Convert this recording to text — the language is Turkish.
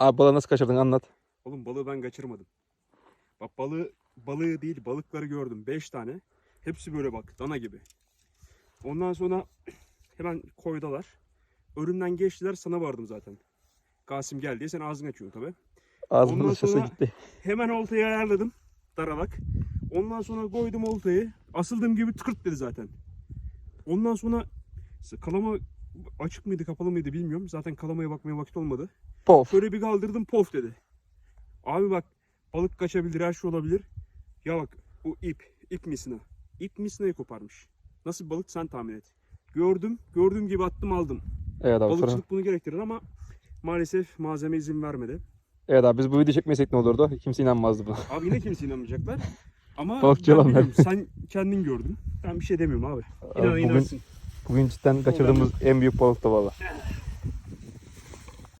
Abi balığı nasıl kaçırdın anlat. Oğlum balığı ben kaçırmadım. Bak balığı balığı değil balıkları gördüm. 5 tane. Hepsi böyle bak dana gibi. Ondan sonra hemen koydalar. Önümden geçtiler sana vardım zaten. Kasım geldi sen ağzını açıyorsun tabi. Ağzımın Ondan sonra- gitti. Hemen oltayı ayarladım. Daralak. Ondan sonra koydum oltayı. Asıldığım gibi tıkırt dedi zaten. Ondan sonra kalama açık mıydı kapalı mıydı bilmiyorum. Zaten kalamaya bakmaya vakit olmadı. Pof. Şöyle bir kaldırdım pof dedi. Abi bak balık kaçabilir her şey olabilir. Ya bak bu ip. ip misina. İp misinayı koparmış. Nasıl bir balık sen tahmin et. Gördüm. Gördüğüm gibi attım aldım. Evet abi sonra. Balıkçılık bunu gerektirir ama maalesef malzeme izin vermedi. Evet abi biz bu video çekmesek ne olurdu? Kimse inanmazdı buna. Abi yine kimse inanmayacaklar. Ama Balıkçı ben sen kendin gördün. Ben bir şey demiyorum abi. İnan Abi bugün, inansın. Bugün cidden kaçırdığımız en büyük balıktı valla.